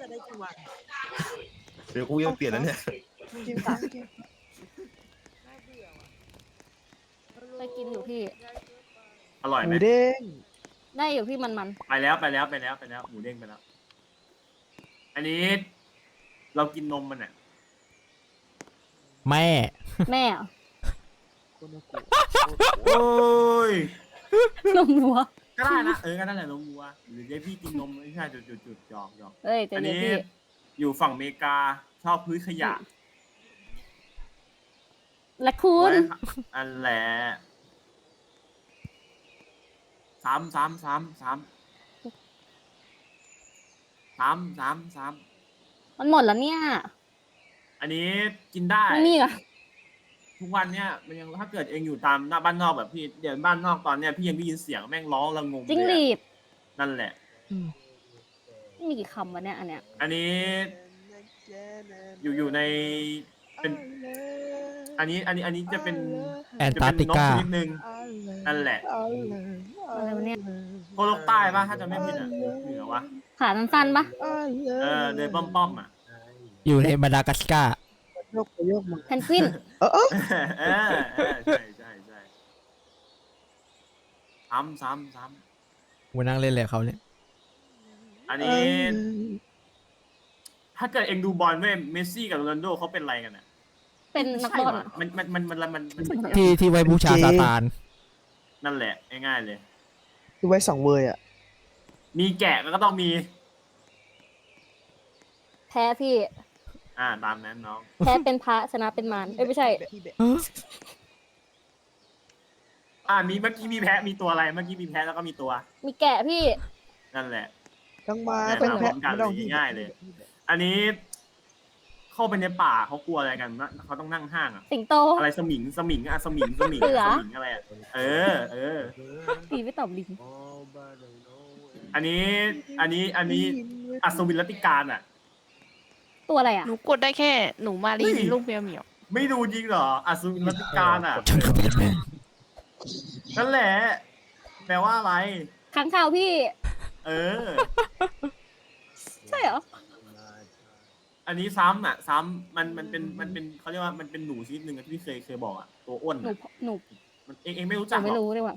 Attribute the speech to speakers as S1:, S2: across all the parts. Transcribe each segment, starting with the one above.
S1: จะได้กี่วัน
S2: เดี๋ยวกูยังเปลี่ยนแล้วเนี่ย
S1: กินสามกิน
S3: ไปกินอยู่พี่
S4: อร่อย
S1: ห
S4: ไหม
S1: มูเด้ง
S3: ได้อยู่พี่มันมัน
S4: ไปแล้วไปแล้วไปแล้วไปแล้วหมูเด้งไปแล้ว อันนี้ เรากินนมมันอะ
S5: แม่
S3: ๆแม่อะ
S1: โคโนกุ
S4: โอ้ย
S3: นมวัว
S4: ก็ได้นะ เออก็นั่นแหละนมวัว หรือเดี๋ยวพี่กินนมไม่ใช่จุดจุดจุดหยอกหยอก
S3: เอ้ยใจ
S4: อัน
S3: เย็น
S4: นี้
S3: พี่
S4: อยู่ฝั่งอเมริกาชอบพื้นขยะ
S3: และคุณ
S4: ไว้ค่ะอันแหละซ้ำซ้ำซ้ำซ้ำซ้ำซ้ำซ้
S3: มันหมดแล้วเนี่ยำ
S4: อันนี้กินได้
S3: ไม่มีเหรอ
S4: ทุกวันเนี่ยมันยังถ้าเกิดเองอยู่ตามหน้าบ้านนอกแบบพี่เดี๋ยวบ้านนอกตอนเนี้ยพี่ยังได้ยินเสียงแม่งร้องระงม
S3: จิ้งห
S4: เลย
S3: รี
S4: อะ
S3: ด
S4: นั่นแหละ
S3: มีกี่คำวะเนี่ยอันเนี้ย
S4: อันนี้อยู่อยู่ใน เป็น อันนี้อันนี้อันนี้จะเป็น
S5: แอน
S4: จะ
S5: ตาร์
S4: เป็
S5: ก
S4: นนก
S5: ติกา
S4: ชนิดหนึ่งนั่นแหละ
S3: อะไรวะเนี่ย
S4: โคโลกใต้ป่ะถ้าจะไม่ผิดอะเหนือวะ
S3: ขาสั้นๆปะ
S4: เออเดินป้อมๆอะ
S5: อยู่ในมาดากัสการ์
S1: โยกไปโยกมา
S3: เพนกวิน
S1: เออเออ
S4: เออเออใช่ใช่ใช่ซ้ำซ้ำซ้
S5: กูนั่งเล่นเลยเขาเนี่ยำ
S4: อันนี้ ถ้าเกิดเองดูบอลเว้ยเมสซี่กับโรนัลโดเขาเป็นอะไรกันอะ
S3: เป็นนัก
S4: ใช่
S3: บอล
S4: ปะมันมันมันมันมันมันมัน
S5: ที่ที่ไว้บูชาซาตาน
S4: นั่นแหละง่ายๆเลย
S1: คือไว้สองเวยอะ
S4: มีแกะก็ต้องมี
S3: แพ้พี่
S4: อ่าตามนั้นน้อง
S3: แพ้เป็นพระชนะเป็นมารเอ้ยไม่ใช่
S1: พี่แบะ
S4: อ่ามีเมื่อกี้มีแพะมีตัวอะไร เมื่อกี้มีแพะแล้วก็มีตัว
S3: มีแกะพี่
S4: นั่นแหละ
S1: ต้องมา
S4: เนี่ย
S1: เป็น
S4: มาพร้
S1: แพะ
S4: อมกัน
S1: ไม่ต้อง
S4: เลยง่ายๆเลยอันนี้ เข้าไปในป่าเขากลัวอะไรกันนะเขาต้องนั่งห้างอะ
S3: สิงโต
S4: อะไรสมิงสมิงอะสมิงสมิง
S3: เสือ
S4: สมิงอะไรอะเออ เออ
S3: ตีไม่ตอบลิง
S4: อันนี้ อันนี้ อันนี้ อัศวินรัตติการอะ
S3: ตัวอะไรอะ
S6: หนูกดได้แค่หนูมารี
S4: เฮ้ย
S6: ลูกเมียวเหมียว
S4: ไม่ดูจริงเหรออัศวินรัตติการอะ
S5: ฉันคือแบทแมน
S4: นั่นแหละ แปลว่าอะไร
S3: ค้างคาวพี่
S4: เออ
S3: ใช่เหรอ
S4: อันนี้ซ้ำอะ ซ้ำมันมันเป็นมันเป็นเขาเรียกว่ามันเป็นหนูชนิดหนึ่งอะที่พี่เคยเคยบอกอะตัวอ้วน
S3: หนู
S4: อะ
S3: หนู
S4: มันเองเองไม่รู้
S3: ห
S4: จั
S3: นู
S4: กหร
S3: ไม่
S4: อก
S3: รู้เลยว่ะ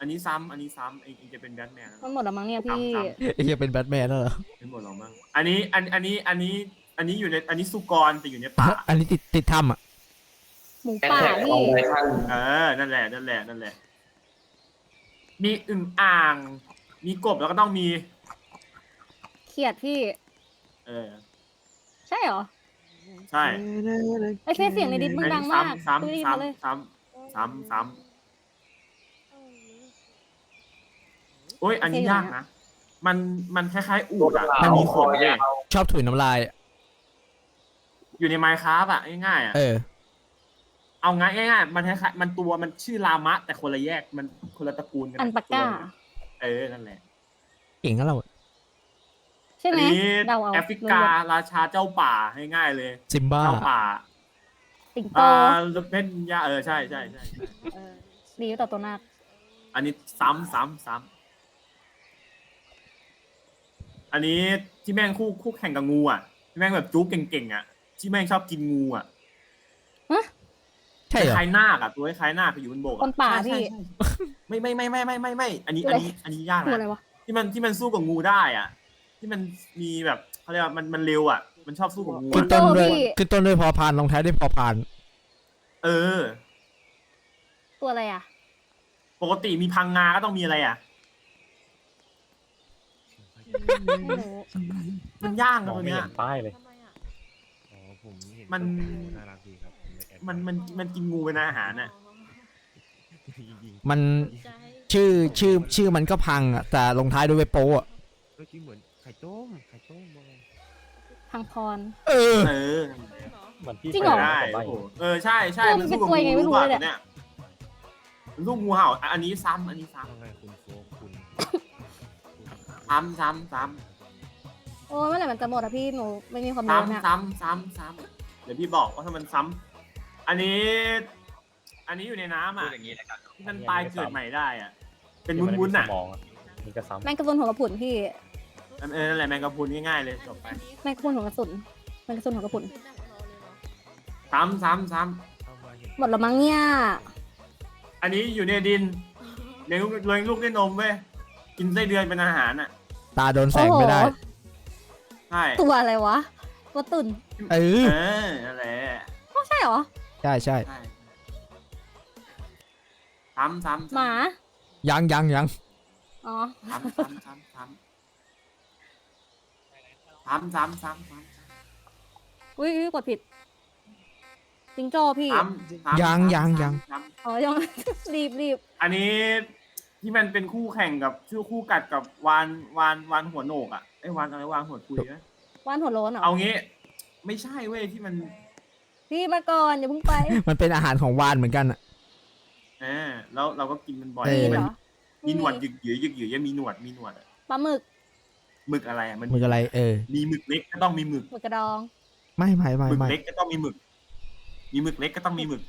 S4: อันนี้ซ้ำอันนี้ซ้ำเองเองจะเป็นแบทแมนอะ
S3: มันหมดแล้วมั้งเนี่ยพี่
S4: ซ้ำๆ
S5: ไอ้เหี้ยเป็นแบทแมนแล้วเหรอ
S4: ไม่หมดหรอกมั้งอันนี้อันอันนี้อันนี้ อันนี้อยู่ในอันนี้สุกรแต่อยู่ในป่า
S5: อันนี้ติดติดถ้ำอะ
S3: หมูป่าพี่
S4: เออนั่นแหละนั่นแหละนั่นแหละ มีอึ่งอ่าง มีกบแล้วก็ต้องมี
S3: เขียดพี่
S4: เออ
S3: ใช่เหรอ
S4: ใช่
S3: ไอ้เพศเสียงในดิสมึงดังมาก
S4: ซ้ำ
S3: ดูดิ
S4: ซ้ำ
S3: มาเลย
S4: ซ้ำซ้ำซ้ำซ้ำโอ้ยอันนี้ยากนะ มันมันคล้ายๆอูดอะ มันมีขนเลย
S5: ชอบถุยน้ำลายอะ
S4: อยู่ในไมค์ครับอะง่ายๆอะ
S5: เออ
S4: เอาง่ายง่ายๆมันคล้ายๆมันตัวมันชื่อลามะ แต่คนละแยกมันคนละตระกูลกันะ
S3: อันปากก้า
S4: เออนั่นแหละ
S5: เก่งก็เรา
S3: ใช่ไหม
S4: อันนี้
S3: เดาเอา
S4: แอฟริการาชาเจ้าป่าง่ายๆเลย
S5: ซิมบ้า
S4: เจ้าป่า
S3: สิงโต
S4: อ่าเป็นยาเออใช่ใช่ใช่ใช่
S3: ดีต่อตัวนาค
S4: อันนี้ซ้ำซ้ำซ้ำอันนี้ที่แม่งคู่คู่แข่งกับงูอะที่แม่งแบบจุ๊กเก่งๆอะ ที่แม่งชอบกินงูอะ
S5: ใช่เหรอ
S4: คล้ายๆนาคอะตัวคล้ายๆนาคอยู่บนบก
S3: ค
S4: อะ
S3: นป่า
S4: ใช่
S3: พี่
S4: ใช่ใช่ไม่ไม่ไม่ไม่ไม่ไม่ไม่อันนี้
S3: ตั
S4: อั
S3: วนอะไร
S4: นี้อันนี้ยาก
S3: ตัวอะไร
S4: นะ
S3: วะ
S4: ที่มันที่มันสู้กับงูได้อะ ที่มันมีแบบเขาเรียกว่ามันมันเร็วอะ มันชอบสู้กับงู
S5: ขึ้น
S4: อะ
S5: ต้นด้วย
S3: พี่
S5: ขึ้นต้นด้วยพอพานลงท้ายด้วยพอพาน
S4: เออ
S3: ตัวอะไรอะ
S4: ปกติมีพังงาก็ต้องมีอะไรอะ
S3: ไม่รู้
S4: มันยากนะตัวเนี้ย
S2: ป้ายเลย
S7: อ๋อผ มเห็น
S4: มัน
S7: น่ารักดีครับผเลยแอด
S4: มันมันมันกินงูเป็นอาหารอะ
S7: จริง
S5: มันชื่อชื่อชื่อมันก็พังอะแต่ลงท้ายด้วยเวโปอะ
S7: ๆเมื่อกี้เหมือนไข่ต้มไข่ต้มบอกเลย
S3: พังพร
S5: เออ
S4: เออ
S2: เหมือนพี่
S3: จริงเหรอ
S4: ได้
S2: ใบ
S4: โอ้โหเออใช่ใช่
S3: เออ
S4: มันสู้กับ
S3: มันเป็นตัวยังไงไม่รู้
S4: งู
S3: เลยเนี่ย
S4: เนี่ยมันสู้งูเห่าอะอันนี้ซ้ำอันนี้ซ้
S7: ว่าไงคุณโฟกคุณำ
S4: ซ้ำซ้ำซ้
S3: โอ้ยเมื่อไหร่มันจะหมดอะพี่หนูไม่มีความำรู้เนี่ย
S4: ซ้ำซ้ำซ้ำซ้ำเดี๋ยวพี่บอกว่าถ้ามันซ้ำอันนี้ อันนี้อยู่ในน้ำอะที่มันตายเกิดใหม่ได้อะ เป็นวุ้นๆอะ
S2: สมองอะมีกระซ้ำ
S3: แมงกะพรุนหัวกระผุนพี่
S4: เออนั่นแหละแมงกะพรุนง่ายๆเลยจบไป
S3: แมงกะพรุนหัวกระสุนแมงกะพรุนหัวกระสุน
S4: ซ้ำซ้ำซ้
S7: เอามาเห็น
S3: หมดแล้วมั้งเนี่ยำ
S4: อันนี้อยู่ในดินเลี้ยงลูกเลี้ยงลูกด้วยนมเว้ยกินไส้เดือนเป็นอาหารอะ
S5: ตาโดนแสงไม่ได้
S3: โอ้โห
S4: ใช่
S3: ตัวอะไรวะ ตัวตุ่น
S5: เออ
S4: เออนั่นแหละ
S3: อ๋อใช่เหรอ
S5: ใช่ใช่
S4: ใช่ซ้ำซ้ำ
S3: หมา
S5: ยังยังยัง
S3: อ๋อ
S4: ซ้ำซ้ำซ้ำซ้ำซ้ำซ้ำซ้ำซ้ำ
S3: อุ้ยอุ๊ยกดผิด จิงโจ้พี่
S4: ซ้ำซ้ำ
S5: ยังยังยัง
S4: ซ้ำ
S3: อ๋อ ยัง รีบรีบ
S4: อันนี้ที่มันเป็นคู่แข่งกับชื่อคู่กัดกับวานวานวานหัวโหนกอะไอ้ยวานอะไรวานหัวคุยนะ
S3: ว่านหัวโล้นเหรอ
S4: เอางี้ ไม่ใช่เว้ยที่มัน
S3: พี่มาก่อนอย่าเพิ่งไป
S5: มันเป็นอาหารของวานเหมือนกันอะ
S4: เออแล้วเราก็กินมันบ่อย
S5: เออ
S3: มี
S4: มั
S3: เหร
S4: น
S3: อ
S4: มีหนวดหยึกหยือหยึกหยือยังมีหนวดมีหนวดอะ
S3: ปลาหมึก
S4: หมึกอะไรอะมัน
S5: มึงอะไร เออ
S4: มีหมึกเล็กก็ต้องมีหมึก
S3: หมึกกระดอง
S5: ไม่ไม่ไม่
S4: หมึก
S5: ไม่
S4: เล็กก็ต้องมีหมึก มีหมึกเล็กก็ต้องมีหมึก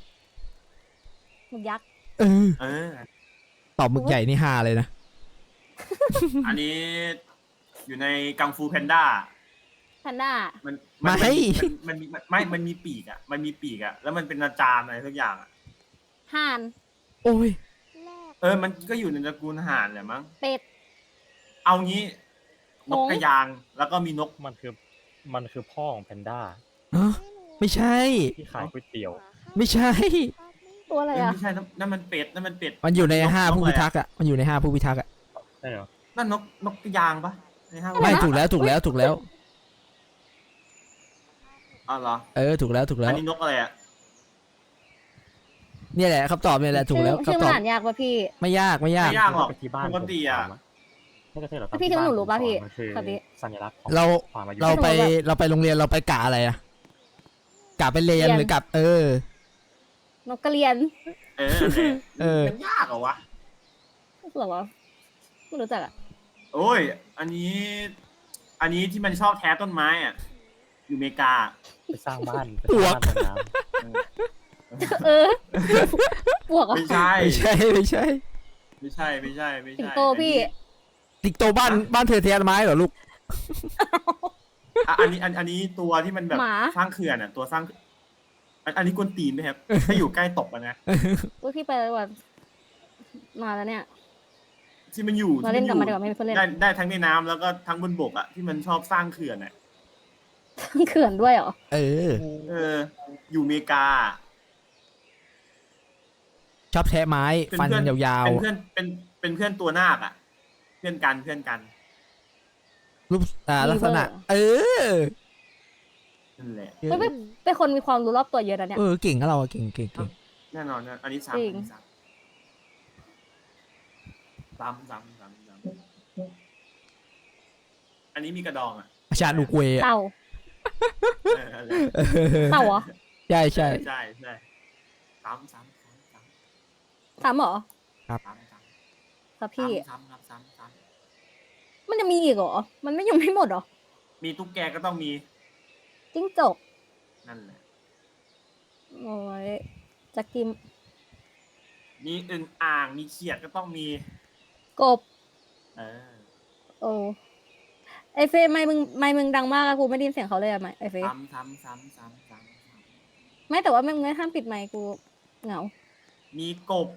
S3: หมึกยักษ์
S5: เออ
S4: เออ
S5: ตอบหมึกใหญ่นี่ฮาเลยนะ
S4: อันนี้อยู่ในกังฟูแพนด้า
S3: แพนด้า
S4: มัน
S5: ไม่
S4: มันมีมันมันไม่ มันมีปีกอะ มันมีปีกอะ แล้วมันเป็นอาจารย์อะไรสักอย่างอะ
S3: ห่าน
S5: โอ้ย
S4: เออ มันก็อยู่ในตระกูลห่านแหละมั้ง
S3: เป็ด
S4: เอางี้ นก
S3: หงส์
S4: กระยาง แล้วก็มีนก
S2: มันคือมันคือพ่อของแพนด้า
S5: ฮะไม่ใช่
S2: ที่ขายก๋วยเตี๋ยว
S5: ไม่ใช่
S3: ตัวอะไร
S4: เอ้ย
S3: อะ
S4: ไม่ใช่นั่นนั่นมันเป็ด นั่นมันเป็ด
S5: มันอยู่ใน
S4: นก
S5: ห้าน
S4: ก
S5: ผู้
S4: อะไร
S5: พิทักษ์อะมันอยู่ในห้าผู้พิทักษ์อะ
S2: ใช่เหรอ
S4: นั่นนกนกกระยางปะในห้าง
S5: ไม่ ถูกแล้ว ถูกแล้ว ถูกแล้ว
S4: อ๋อเหรอ
S5: เออถูกแล้วถูกแล้
S4: อั
S5: ว
S4: นนี้นกอะไรอะ
S5: เนี่ยแหละคำตอบเนี่ยแหละถูกแล้ว
S3: ชื่อ
S5: คำต
S3: มัน
S5: อบ
S3: อ่านยากป่ะพี่
S5: ไม่ยากไม่ยาก
S4: ไม่ยากหรอก
S2: ไปที่บ้าน
S4: ปกติอะ
S2: ผมสนไม่ใช่เหรอ
S3: พี่คิดว่าหนูรู้ป่ะพี่
S2: มันคือ
S3: ครับพี่
S2: สัญลักษณ์ของ
S5: เรา
S2: ความอายุ
S5: เราไป
S3: ไม่รู้แบบ
S5: เราไปโรงเรียนเราไปกะอะไรอะกะไปเรียน
S3: เรียน
S5: หรือกะเออ
S3: นกกระเรียน
S4: เออนั่นแหละ
S5: เออ
S4: มันยากเหรอวะ
S3: เหรอวะไม่รู้จักอะ
S4: โอ้ย อันนี้ อันนี้ที่มันชอบแท้ต้นไม้อะ อยู่อเมริกา
S2: ไปสร้างบ้านไป
S5: ป
S2: ส
S5: ว
S2: ร้ากงบ้านบนน้
S3: เออปวกเหรอ
S4: ไม่ใช่
S5: ไม่ใช่ไม่ใช่
S4: ไม่ใช่ไม่ใช่ไม่ใช่
S3: สิงโตพี่
S5: ติกโตบ้านบ้านเธอเทียนไม้เหรอลูก
S4: อะอันนี้อันอันนี้ตัวที่มันแบบ
S3: หมา
S4: สร้างเขื่อนอะ ตัวสร้างอันอันนี้กวนตีนไหมครับ ถ้าอยู่ใกล้ตกอะนะ
S3: อุ้ยพี่ไปเลยว่ะมาแล้วเนี่ย
S4: ที่มันอยู่
S3: มาเล่น
S4: ที่
S3: กับ
S4: อ
S3: มา
S4: ยู่
S3: ดีกว่าไม่มีคนเล่น
S4: ได้ได้ทั้งในน้ำแล้วก็ทั้งบนบกอะที่มันชอบสร้างเขื่อนอะ
S3: เขื่อนด้วยเหรอ
S5: เออ
S4: เออ อยู่อเมริกา
S5: ชอบแทะไม้
S4: เป็น
S5: ฟัน
S4: เพื่อน
S5: ยาว
S4: เป็นเพื่อนเป็นเป็นเพื่อนตัวนาคอะ เพื่อนกันเพื่อนกัน
S5: ๆ รูปอ่าลักษณะ เออ
S4: นั่นแหละ
S3: เฮ้ยไม่ เป็นคนมีความรู้รอบตัวเยอะนะเนี่ย
S5: เออ เก่งก็เราอะเก่งเก่งเก่ง
S4: แน่นอนนะอันนี้ซ้ำ
S3: จริ
S4: อั
S3: ง
S4: นนี้ซ้ำซ้ำซ้ำซ้ำซ้ำอันนี้มีกระดองอะ
S5: อาจารย์อุกเวอะ
S3: เต่า
S4: เอออะไร
S5: เออ
S3: เต่าเหรอ
S5: ใช่ใช่
S4: ใช่ใช่ซ้ำซ้ำซ้ำซ้ำ
S3: ถามเหรอ
S4: ซ้ำซ้ำ
S3: ครับพี่
S4: ซ้ำครับซ้ำซ้
S3: มันจะมีอีกเหรอ มันไม่ยังไม่หมดเหรอำ
S4: มีตุ๊กแกก็ต้องมี
S3: จิ้งจก
S4: นั่นแหละ
S3: โอ้ยจะกิน
S4: มีอึ่งอ่างมีเขียดก็ต้องมี
S3: กบ
S4: เออ
S3: โอ้ ไอเฟยไม่มึงไม่มึงดังมากอะกูไม่ได้ยินเสียงเขาเลยอะไม่ไอเฟย
S4: ซ้ำซ้ำซ้ำซ้ำซ้ำซ้
S3: ไม่แต่ว่ามึงไม่ห้ามปิดไมค์กูเหงาำ
S4: มีกบ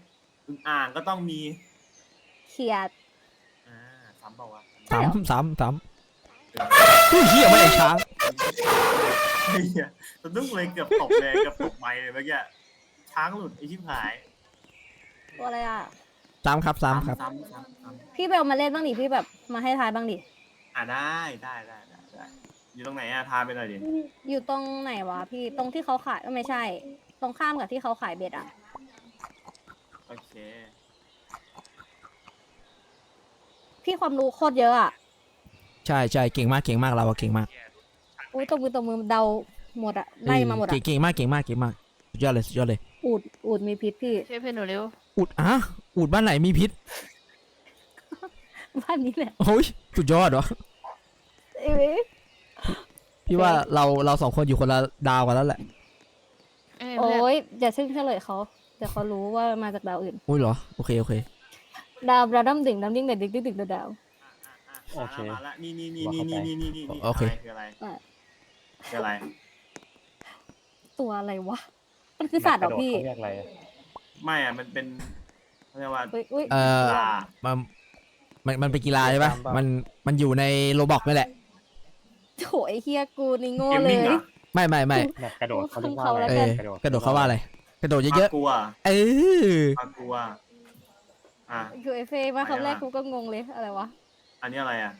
S4: อึ่งอ่างก็ต้องมี
S3: เขียด
S4: อ่าซ้ำเปล่าวะ
S3: ใช่เหรอ
S5: ซ้ำซ้ำซ้ำอุ้ยเหี้ยไม่ได้ช้าง
S4: เฮียสะดุ้งเลยเกือบตกเลยเกือบตกไปเลยเมื่อกี้ช้างหลุดไอชิบหาย
S3: ตัวอะไรอะ
S5: ซ้ำครับซ้ำครับ
S4: ซ้ำซ้ำซ้ำ
S3: พี่ไปเอามาเล่นบ้างดิพี่แบบมาให้ทายบ้างดิ
S4: อ่าได้ได้ได้ได้ได้อยู่ตรงไหนอะพาไปหน่อยดิ
S3: อยู่ตรงไหนวะพี่ตรงที่เขาขายเอ้ยไม่ใช่ ตรงข้ามกับที่เขาขายเบ็ดอะ
S4: โอเค
S3: พี่ความรู้โคตรเยอะอะ
S5: ใช่ใช่เก่งมากเก่งมากเราอะเก่งมาก
S3: อุ้ยตบมือตบมือเดาหมดอะไล่มาหมด
S5: เก่
S3: อะ
S5: งเก่งมากเก่งมากเก่งมากสุดยอดเลยสุดยอดเลย
S3: อูดอูดมีพิษพี่
S6: ช่วยเพื่อนหนูเร็ว
S5: อุดอะอุดบ้านไหนมีพิษ
S3: บ้านนี้แหละ
S5: โอ้ยสุดยอดวะ
S3: เอ้ย
S5: พี่ว่าเราเราสองคนอยู่คนละดาวกันแล้วแหละ
S6: เอ้ย
S3: โอ้
S6: เพื่อน
S3: ยอย่าซึ่งเฉลยเขาเดี๋ยวเขารู้ว่ามาจากดาวอื่น
S5: อุ้ยเหรอโอเคโอเค
S3: ดาวดาวดำดิ่งดำดิ่งเด็ดดิ่งดิ่งดิ่งดาวดาว
S4: อะอะ
S2: โอเค
S4: มาละนี่นี่นี่นี่นี่นี่นี่นี่
S5: โอเค
S4: คืออะไร
S3: อะ
S4: คืออะไร
S3: ตัวอะไรวะ มันคือสัตว์เหรอพี่
S2: เขาเรียกอะไรอะ
S4: ไม่อะมันเป็นเขาเรียกว่า
S3: อุ้ยอุ้ย
S5: เอ่อ
S4: ปลา
S5: มัน มันมันเป็นกีฬาใช่ปะมันมันอยู่ในโรบอกนี่แหละ
S3: โถไอ้เฮียกูนี่โง่
S4: เกม
S3: เล
S4: มิ่ง
S3: ย
S4: เหรอ
S5: ไม่ไม่ไม่
S2: แบบกระโดดเขาเรียกว่า
S3: เขา
S2: อะไร
S3: แล้ว
S5: เอ
S3: กั
S5: อนกระโดดเขาว่าอะไรกระโดดเยอะ
S4: ปลากลัว
S5: ๆเออ
S4: ปลากลัวอะ
S3: คือไอ้เฟย์มา
S4: อะไร
S3: คำแรก
S4: วะ
S3: กูก็งงเลยอะไรวะ
S4: อันนี้อะไรอะ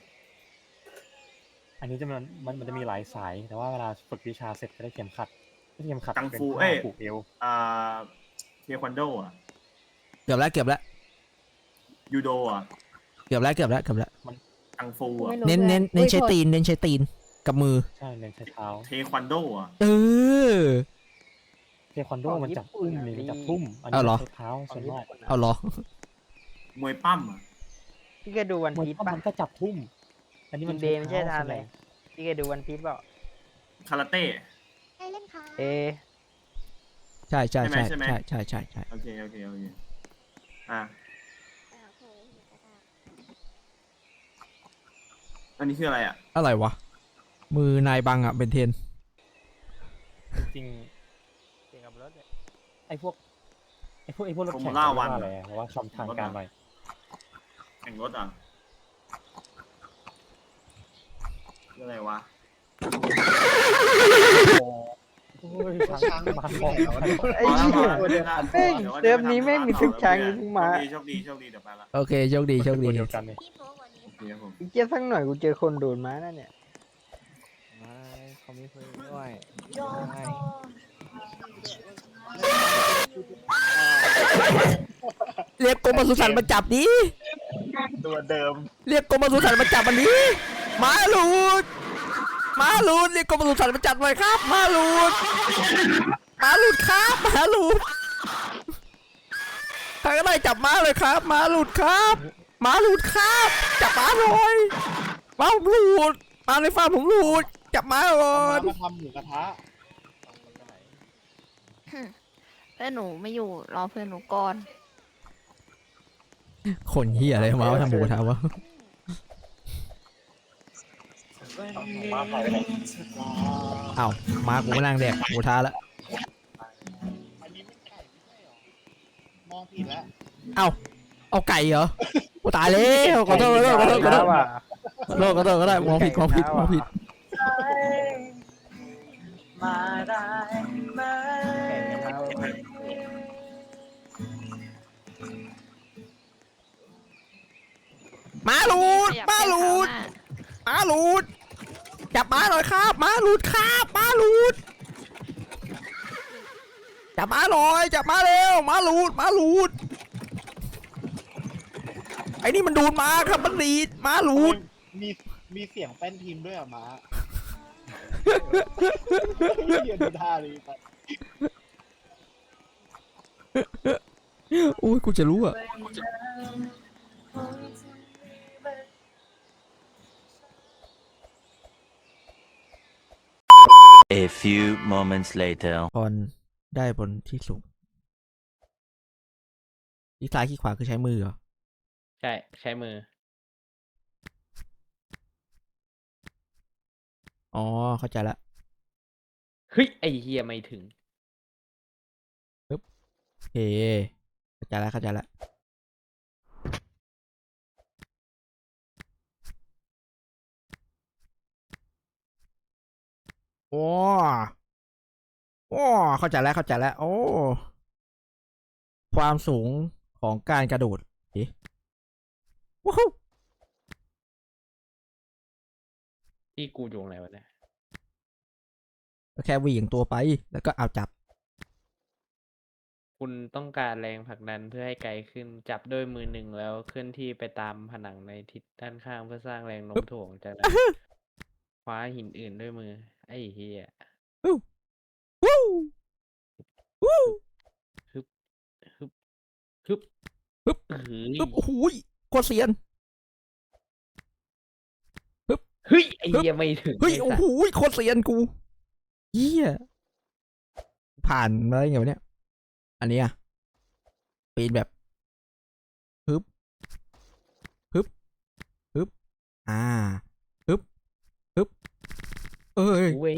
S2: อันนี้จะมันมันมันจะมีหลายสาย แต่ว่าเวลาฝึกวิชาเสร็จก็ได้เข็มขัดไม่ใช่เข็มขัด
S4: กัง
S2: เป็น
S4: ฟู
S2: ผ้า
S4: เอ้ย
S2: ผูกเอว
S4: อ่าเทควันโดอะ
S5: เกือบแล้วเกือบแล้ว
S4: ยูโดอะ
S5: เกือบแล้วเกือบแล้วเกือบแล้ว
S4: กังฟู
S3: กู
S4: อะ
S3: ไม่รู้
S5: เน้น
S3: ด้วย
S5: เน้นเน้น
S3: อุ้ย
S5: ใช้
S3: โทษ
S5: ตีนเน้นใช้ตีนกับมือ
S2: ใช่เน้นใช้เท้า
S4: เทควันโดอะ
S5: เออ
S2: เทควันโดมันจับอุ้มนี่มันจับทุ่มอัน
S5: เอา
S2: นี้
S5: เหรอ
S2: ใช้เท้าส่วนมาก
S5: เอาเหรอ
S4: มวยปั้มอะ
S6: พี่เคยดูวัน
S2: มัน
S6: พีช
S2: ก็
S6: ปะ
S2: มันก็จับทุ่ม อันนี้มัน
S6: อินเดย์ไม่ใช่ทาน
S2: ส่ว
S6: เล
S2: ให
S6: ย
S2: ญ่
S6: พี่เคยดูวันพีชเปล่า
S4: คาราเต้
S6: เอ
S5: ใช่ใช่
S4: ใช่
S5: ใช่
S4: ไหม
S5: ใช่ใช่ใช่ใช่
S4: โอเค โอเค โอเค อะ อันนี้คืออะไรอะ
S5: อะไรวะ มือนายบังอะเป็นเทน
S2: จริง
S6: เกี่ยวกับรถเนี่ย
S2: ๆไอ้พวกไอ้พวกไอ้พวกรถแข่ง
S4: Formula
S2: เรียกว่า
S4: One
S2: อะไรอะเพราะว่าคำทางการหน่อย
S4: แข่งรถอะคืออะไรวะ
S2: โอ้ยช้างมาของ
S6: ไอ้เหี้ย แม่งเซิร์ฟนี้แม่งมีทุกช้างมีทุกม้า
S4: โชคดีโชคดีโชคดีเดี๋ยวไปละ
S5: โอเคโชคดีโชคดี
S2: ตัวเดียวกันเลย
S4: โอ เคครับผม
S6: อีกเกียสักหน่อยกูเจอคนโดนม้านั่นเนี่ย
S7: ไม่เขาไม่เคยด้วยไม่
S5: เรียกกรมปศุสัตว์มาจับดิ
S4: ตัวเดิม
S5: เรียกกรมปศุสัตว์มาจับมันดิหมาหลุดหมาหลุดเรียกกรมปศุสัตว์มาจับหน่อยครับหมาหลุดหมาหลุดครับหมาหลุดใครก็ได้จับหมาเลยครับหมาหลุดครับ หมาหลุดครับจับหมาหน่อยหมาผมหลุดหมาในฟาร์มผมหลุดจับหมาก่อน
S1: มาทำหมูกระทะ
S8: เพื่อนหนูไม่อยู่รอเพื่อนหนูก่อน
S5: คนเฮียอะไรมาว่าทำหมูกระทะวะ
S2: มาหายไปไหน
S5: เอ้ามากูมานั่งแดกหมูกระทะละ
S1: อันนี้ไม่ไก่ไม่ใช่หรอ มองผิดแล้ว
S5: เอ้าเอาไก่เหรอ โอ้ตายแล้วขอโทษขอโทษขอโทษขอโทษ
S6: ว่ะ
S5: ขอโทษขอโทษก็ได้มองผิดมองผิดมองผิด
S6: มาได้ไหม
S5: หมาหลุดหมาหลุดหมาหลุดจับหมาหน่อยครับหมาหลุดครับหมาหลุดจับหมาหน่อยจับหมาเร็วหมาหลุดหมาหลุดไอ้นี่มันดูดหมาครับมันดีดหมาหลุด
S1: มีมีเสียงแป้นพิมพ์ด้วยเหรอะม้าเรียนดูท่าดีไป
S5: โอ้ยกูจะรู้อะ
S9: A few moments later.
S5: พรได้บนที่สูงที่ซ้ายที่ขวาคือใช้มือเหรอ
S6: ใช่ใช้มือ
S5: อ๋อ เข้าใจละ
S6: เฮ้ย ไอเฮียไม่ถึง
S5: โอเคเข้าใจละเข้าใจละ โอ้โอ้เข้าใจแล้วเข้าใจแล้ว โอ้ ความสูงของการกระโดดเอ๊ะ ว้าว
S6: ที่กูอยู่ตรงไหนวะเนี่ย
S5: ก็แค่เหวี่ยงตัวไป แล้วก็เอาจับ
S6: คุณต้องการแรงผลักดันเพื่อให้ไกลขึ้นจับด้วยมือหนึ่งแล้วเคลื่อนที่ไปตามผนังในทิศด้านข้างเพื่อสร้างแรงโน้มถ่วงจากนั้นคว้าหินอื่นด้วยมือ ไอ้เฮีย
S5: วู้วู้วู้
S6: ฮึบฮึบฮึบ
S5: ฮึบ
S6: เฮ้ย
S5: ปึ๊บโอ้โหยโคตรเซียน
S6: เฮ้ยไอ้เฮียไม่ถึง
S5: เฮ้ย
S6: ไสั
S5: โอ้
S6: ตว์
S5: โหโคตรเซียนกูเฮียผ่านมาได้ไงวะเนี่ย อันนี้อะปีนแบบฮึบฮึบฮึบอ่าฮึบฮึบเอ้ย
S6: เว้ย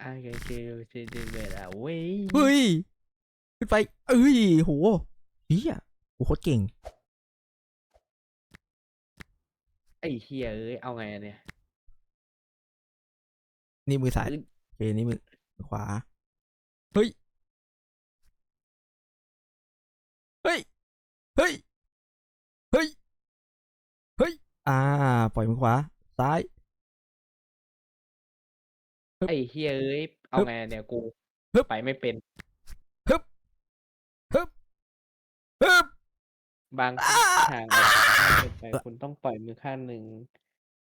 S6: อ่าเจอเจอเจอเวลาเว้ย
S5: เฮ้ยขึ้นไปเอ้ยโหเฮียโอ้โหโคตรเก่ง
S6: ไอ้เฮียเอ้ยเอาไงอะเนี่ย
S5: นี่มือซ้าย
S6: เอ้ย
S5: โอเคนี่มือมือขวา เฮ้ย เฮ้ย เฮ้ย เฮ้ย เฮ้ย อ่า ปล่อยมือขวา ซ้ายฮึบ
S6: ไอ้เฮียเอ้ยเอา
S5: ฮึบ
S6: ไงอะเนี่ยกู
S5: ฮึบ
S6: ไปไม่เป็น
S5: ฮึบ ฮึบ ฮึบ
S6: บาง
S5: อ้า
S6: ทางออกไปคุณต้องปล่อยมือข้างหนึ่ง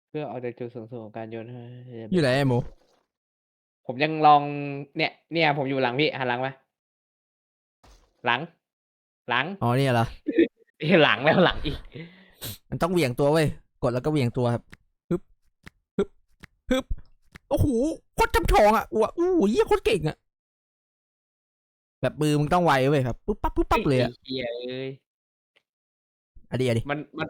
S6: เพื่อออกจากจุดสูงสุดของการโยนให้
S5: อยู่ไหนไอ้หมู
S6: ผมยังลองเนี่ย เนี่ย ผมอยู่หลังพี่หันหลังมาหลัง หลัง
S5: อ๋อเนี่ยเหรอ
S6: เอ้ยหลังแล้วหลังอีก
S5: มันต้องเหวี่ยงตัวเว้ยกดแล้วก็เหวี่ยงตัวครับฮึบฮึบฮึบโอ้โหโคตรจำชองอะอ้วอู้หูเยี่ยโคตรเก่งอะแบบมือมึงต้องไวเว้ยครับปุ๊บปั๊บปุ๊บปั๊บเลยอะ
S6: ไอ้เฮียเอ้ย
S5: อะดีอะดี
S6: มันมัน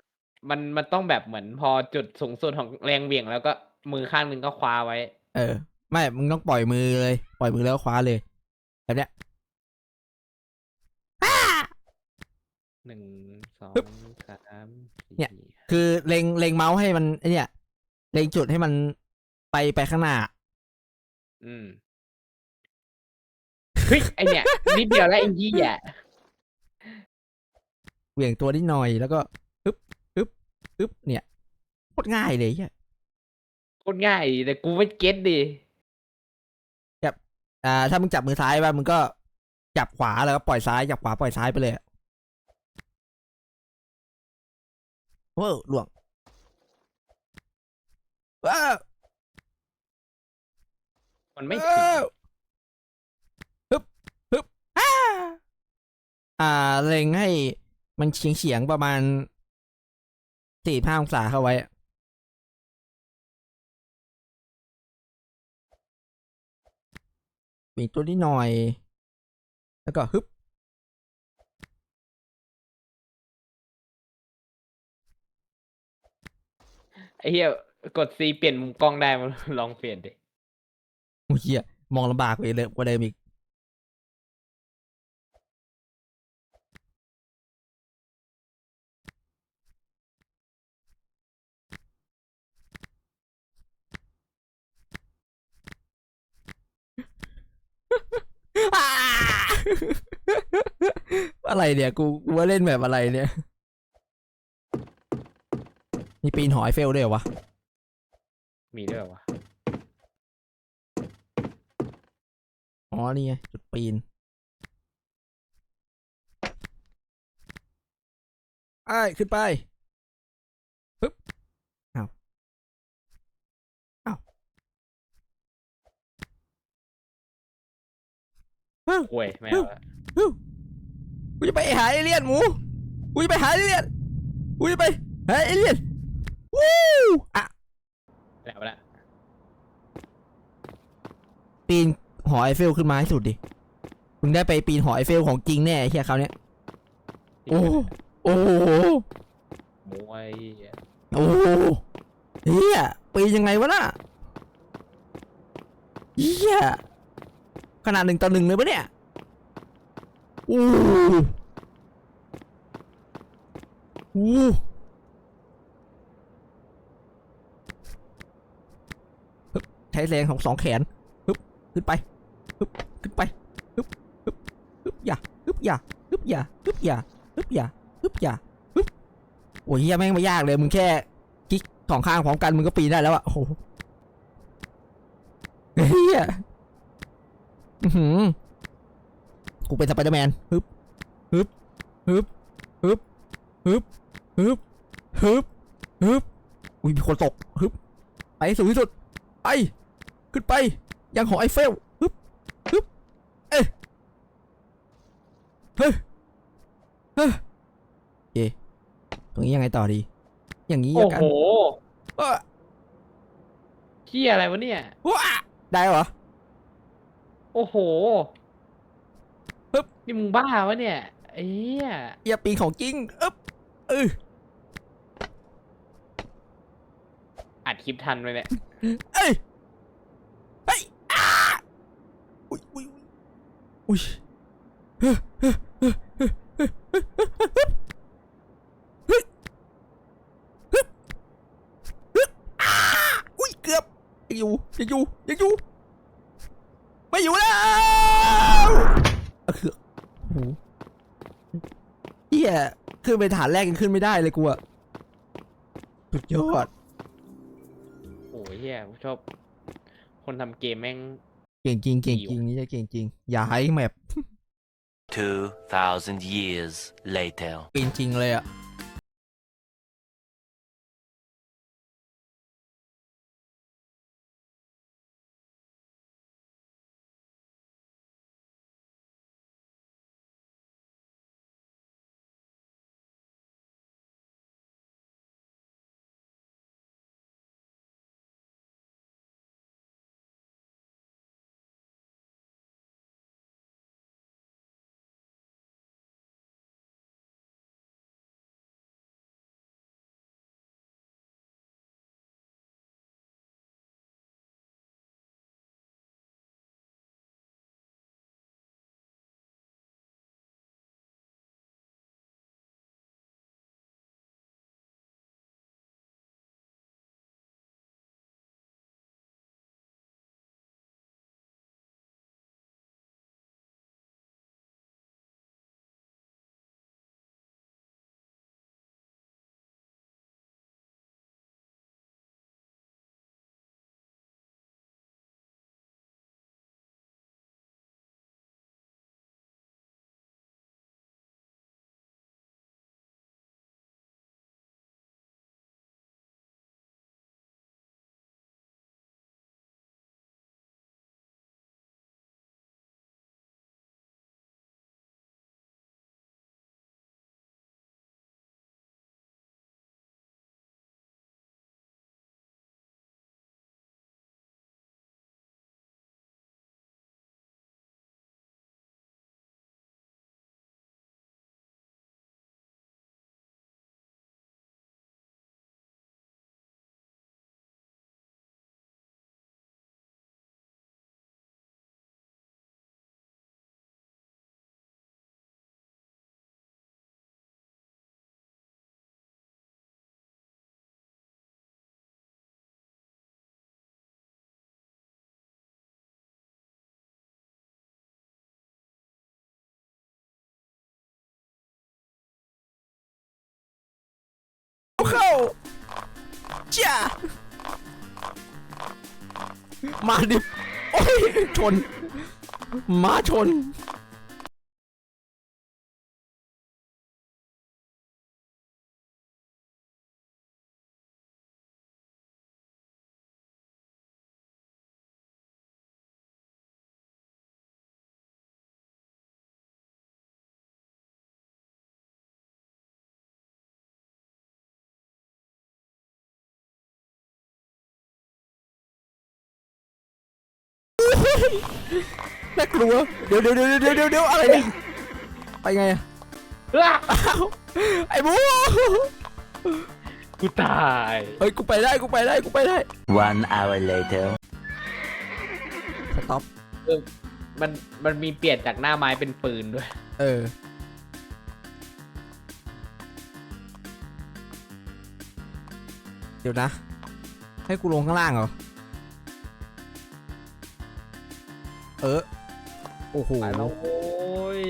S6: มันมันต้องแบบเหมือนพอจุดสูงสุดของแรงเหวี่ยงแล้วก็มือข้างหนึ่งก็คว้าไว้
S5: เออ ไม่มึงต้องปล่อยมือเลย ปล่อยมือแล้วก็คว้าเลย แบบเนี้ย
S6: หนึ่งสอง
S5: ปึ๊บ
S6: สามสี่
S5: เนี่ยคือเล็งเล็งเมาส์ให้มันไอเนี่ยเล็งจุดให้มันไปไปข้างหน้า
S6: อืมเฮ้ยไอเนี่ยนิดเดียวแล้วไอ้ยี่อะ
S5: เหวี่ยงตัวนิดหน่อยแล้วก็ฮึบฮึบฮึบเนี่ยโคตรง่ายเลยเหี้ย
S6: โคตรง่ายแต่กูไม่เก็ตดิ
S5: อ่า ถ้ามึงจับมือซ้ายป่ะมึงก็จับขวาแล้วก็ปล่อยซ้ายจับขวาปล่อยซ้ายไปเลยอะเว้อหลวงว้าว
S6: มันไม่ถึง
S5: ว้าวฮึบฮึบอ้าอ่าเล็งให้ มันเฉียงเฉียงๆประมาณสี่ห้าองศาเข้าไว้อะปีกตัวนิดหน่อย แล้วก็ฮึบ
S6: ไอ้เหี้ยกดซีเปลี่ยนมุมกล้องได้มันลองเปลี่ยนดิ
S5: โอ้ยเหี้ยมองลำบากกว่าเดิมกว่าเดิมอีก อ่า อะไรเนี่ยกูกูว่าเล่นแบบอะไรเนี่ย มีปีนหอไอเฟลด้วยเหรอวะ
S6: มีด้วยเหรอวะ
S5: อ๋อ นี่ไงจุดปีน ไอ้ยขึ้นไปปึ๊บอ้าวอ้าว เฮ้ย
S6: โว้ยไม่เอาละ
S5: ฮู้กูจะไปหาเอเลี่ยนหมูกูจะไปหาเอเลี่ยนกูจะไปหาเอเลี่ยนวู้อะ
S6: แล้วละ
S5: ปีนหอไอเฟลขึ้นมาให้สุดดิมึงได้ไปปีนหอไอเฟลของจริงแน่ไอ้เฮียคราวเนี้ยโอ้โอ้โห
S6: โมย
S5: โอ้โหเฮียปีนยังไงวะน่ะเฮีย ขนาดหนึ่งต่อหนึ่งเลยปะเนี่ยอู้อู้ใช้แรงของสองแขนฮึบขึ้นไปฮึบขึ้นไปฮึบฮึบฮึบอย่าฮึบอย่าฮึบอย่าฮึบอย่าฮึบอย่าฮึบอย่าฮึบโอ้ยเฮียแม่งไม่ยากเลยมึงแค่กิ๊กสองข้างพร้อมกันมึงก็ปีนได้แล้วอะโอ้โหเฮีย หือกูเป็นสไปเดอร์แมนฮึบฮึบฮึบฮึบฮึบฮึบฮึบฮึบอุ้ยมีคนตกฮึบไปให้สูงที่สุดไปขึ้นไป ยังหอไอเฟลฮึบฮึบเอ้ยเฮ้ยเฮ้ยโอเคตรงนี้ยังไงต่อดี อย่างนี้
S6: โอ้
S5: ละกัน
S6: โห
S5: เอ้อ
S6: เหี้ยอะไรวะเนี่ย
S5: ว้าได้เหรอ
S6: โอ้โห
S5: ปึ๊บ
S6: นี่มึงบ้าวะเนี่ยไอ้เหี้ย
S5: เอียปีนของจริงอึ๊บเออ
S6: คลิปทันไปเนี่ย
S5: เอ้ยเฮ้ยอ้าอุ้ยอุ้ยอุ้ยเฮ้ยเฮ้ยเฮ้ยเฮ้ยเฮ้ยเฮ้ยเฮ้ยเฮ้ยอ้าอุ้ยเกือบยังอยู่ยังอยู่ยังอยู่ ไม่อยู่แล้วอะคือโอ้โหเฮียขึ้นไปฐานแรกยังขึ้นไม่ได้เลยกูอะสุดยอด
S6: โอ้ยเฮียชอบ คนทำเกมแม่ง
S5: เก่งจริงเก่ง
S6: ดี
S5: จริง
S6: ว่ะ
S5: นี่จะเก่งจริง อย่าให้แมป
S9: 2,000 years later.
S5: เป็นจริงเลยอะ เข้าจ้ามาดิโอ้ยชน มาชน น่ากลัว เดี๋ยวเดี๋ยวเดี๋ยวเดี๋ยวเดี๋ยวเดี๋ยวอะไรเนี่ย ไปไงอะอ้าวไอ้บู
S6: กูตาย
S5: เฮ้ย กูไปได้ กูไปได้ กูไปได้
S9: One hour later.
S5: สต็อป
S6: มันมันมีเปลี่ยนจากหน้าไม้เป็นปืนด้วย
S5: เออ เดี๋ยวนะ ให้กูลงข้างล่างเหรอ เออ โอ้โห
S6: ไปแล้วโว้ย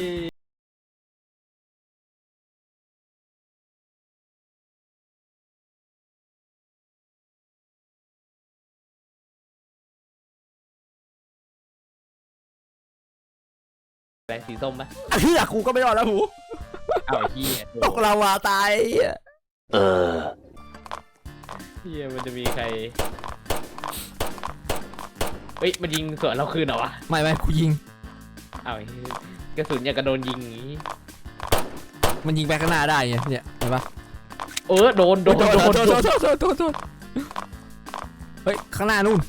S6: แบงสีส้มไหม
S5: เฮียกูก็ไม่รอดแล้วหู
S6: เอาไอ้เฮีย
S5: ตกลาวาตายไอ้เหี้ย
S9: Uh.
S6: เฮียมันจะมีใคร เฮ้ยมันยิงสวนเราคืนเหรอวะ
S5: ไม่ไม่กูยิง
S6: เอาไอ้เหี้ยกระสุนอยากกระโดนยิงอย่างงี้
S5: มันยิงไปข้างหน้าได้ไงเนี่ยเห็นปะ
S6: เออโดนโดนโดน
S5: โดน
S6: โด
S5: โด
S6: น
S5: นโดนโดนโดนโดนเฮ้ยข้างหน้านู่น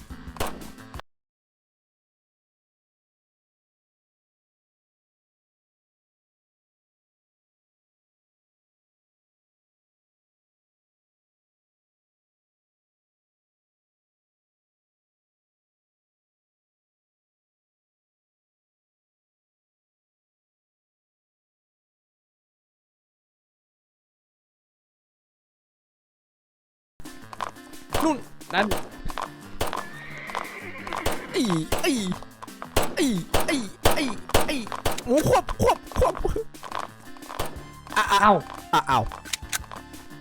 S5: นู่น
S6: นั่น
S5: ไอ้ไอ้ไอ้ไอ้ไอ้ไอ้หมูควบควบควบอ้า
S6: เอ้า
S5: อ้าอ้าว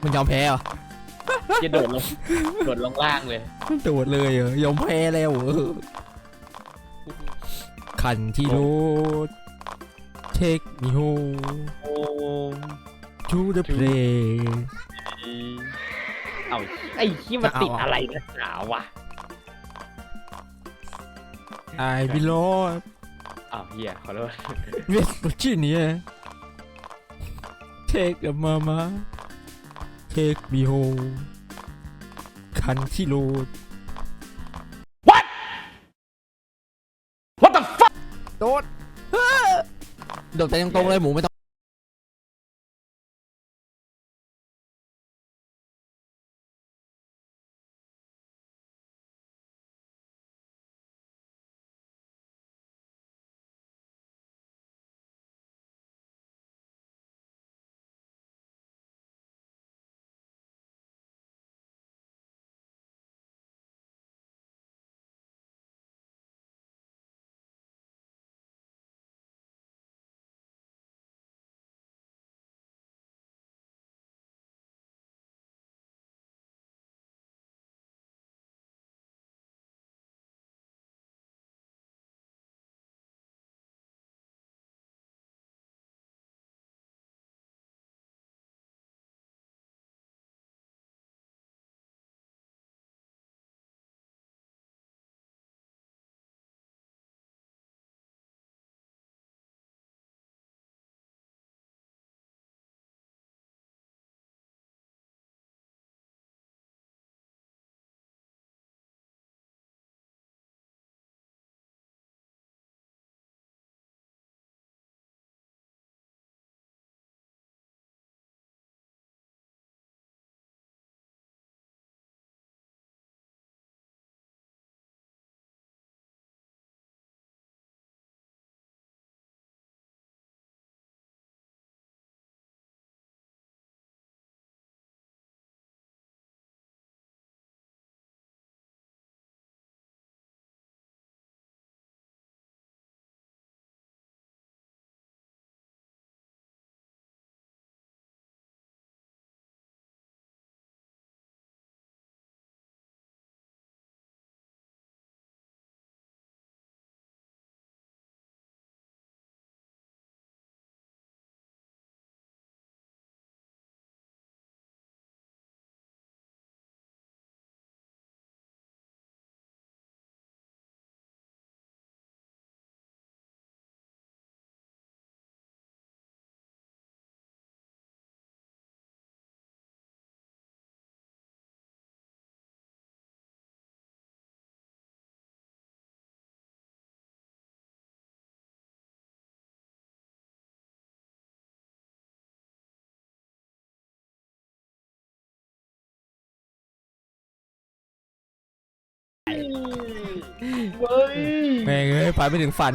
S5: มันยอมแพ้เหรอ
S6: จะโดดลงโดดลงล่างเลย
S5: โดดเลยเหรอยอมแพ้แล้วเหรอคันที่โรด take me home
S6: โอ้ม
S5: to the place
S6: เอา ไอ้ที่มัน
S5: จะเอา
S6: ติด
S5: อะ
S6: อะไรนักหนาวะ
S5: I belong
S6: อ้าวเฮียขอโทษ
S5: West Virginia take a mama take me home คันที่โรด What What the fuck โดดเฮ้อโดดไปตรงๆเลยหมูไม่ต้อง
S6: เฮ้ย
S5: แม่งเอ้ยไปไม่ถึงฝัน